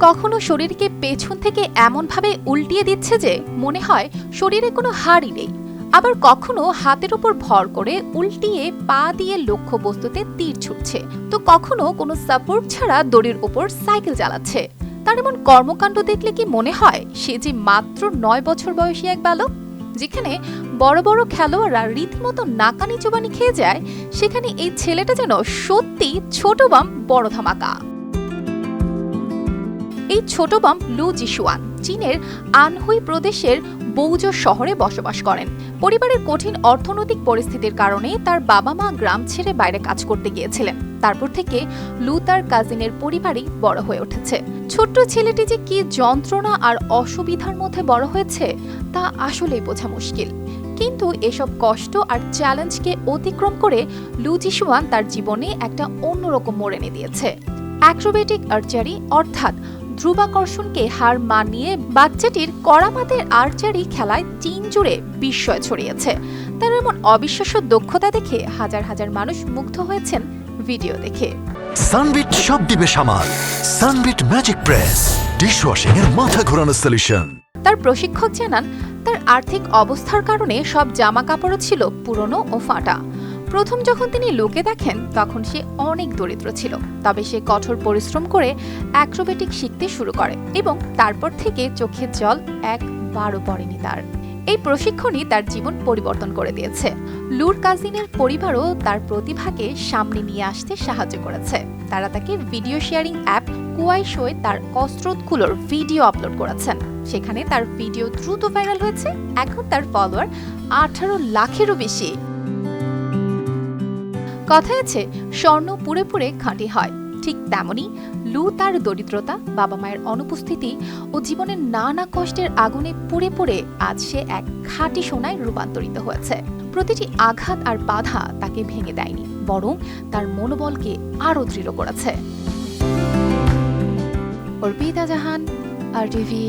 কখনো শরীরকে পেছন থেকে এমনভাবে উল্টিয়ে দিচ্ছে যে মনে হয় শরীরে কোনো হাড়ই নেই। আবার কখনো হাতের উপর ভর করে উল্টিয়ে পা দিয়ে লক্ষ্য বস্তুতে তীর ছুটছে। তো কখনো কোনো সাপোর্ট ছাড়া দড়ির উপর সাইকেল চালাচ্ছে। তার এমন কর্মকাণ্ড দেখলে কি মনে হয় সে যে মাত্র নয় বছর বয়সী এক বালক? যেখানে বড় বড় খেলোয়াড়রা রীতিমতো নাকানি চোবানি খেয়ে যায়, সেখানে এই ছেলেটা যেন সত্যি ছোট বাম বড় ধামাকা। এই ছোট বাম লু জিশুয়ান চীনের আনহুই প্রদেশের বৌজো শহরে বসবাস করেন। পরিবারের কঠিন অর্থনৈতিক পরিস্থিতির কারণে তার বাবা মা গ্রাম ছেড়ে বাইরে কাজ করতে গিয়েছিলেন। তারপর থেকে লু তার কাজিনের পরিবারই বড় হয়ে উঠেছে। ছোট্ট ছেলেটি যে কি যন্ত্রণা আর অসুবিধার মধ্যে বড় হয়েছে, তা আসলেই বোঝা মুশকিল। কিন্তু এসব কষ্ট আর চ্যালেঞ্জকে অতিক্রম করে লু জিশুয়ান তার জীবনে একটা অন্যরকম মোড় এনে দিয়েছে। অ্যাক্রোবেটিক আর্চারি, অর্থাৎ ধ্রুবাকর্ষণকে হার মানিয়ে বাচ্চাটির কড়ামাতের আর্চারি খেলায় চীন জুড়ে বিস্ময় ছড়িয়েছে। তার এমন অবিশ্বাস্য দক্ষতা দেখে হাজার হাজার মানুষ মুগ্ধ হয়েছেন ভিডিও দেখে। সানবিট সব দিবে সামাল। Sunbit magic press. ডিশওয়াশিং এর মাথা ঘোরানো সলিউশন তার প্রশিক্ষক জানান তার আর্থিক অবস্থার কারণে সব জামা কাপড়ও ছিল পুরনো ও ফাটা। প্রথম যখন তিনি লোকে দেখেন, তখন সে অনেক দরিদ্র ছিল। তবে সে কঠোর পরিশ্রম করে অ্যাক্রোবেটিক শিখতে শুরু করে এবং তারপর থেকে চোখের জল একবারও পড়েনি তার। এই প্রশিক্ষণই তার জীবন পরিবর্তন করে দিয়েছে। লুর কাজিনের পরিবারও তার প্রতিভাকে সামনে নিয়ে আসতে সাহায্য করেছে। তারা তাকে ভিডিও শেয়ারিং অ্যাপ কুয়াই শোয়ে তার কসরতগুলোর ভিডিও আপলোড করেছেন। সেখানে তার ভিডিও দ্রুত ভাইরাল হয়েছে। এখন তার ফলোয়ার আঠারো লাখেরও বেশি। কথায় আছে, স্বর্ণ পুরে পুরে খাঁটি হয়। ঠিক তেমনি লু তার দরিদ্রতা, বাবা মায়ের অনুপস্থিতি ও জীবনের নানা কষ্টের আগুনে পুড়ে পুড়ে আজ সে এক খাঁটি সোনায় রূপান্তরিত হয়েছে। প্রতিটি আঘাত আর বাধা তাকে ভেঙে দেয়নি, বরং তার মনোবলকে আরও দৃঢ় করেছে। অর্পিতা জাহান, আর টিভি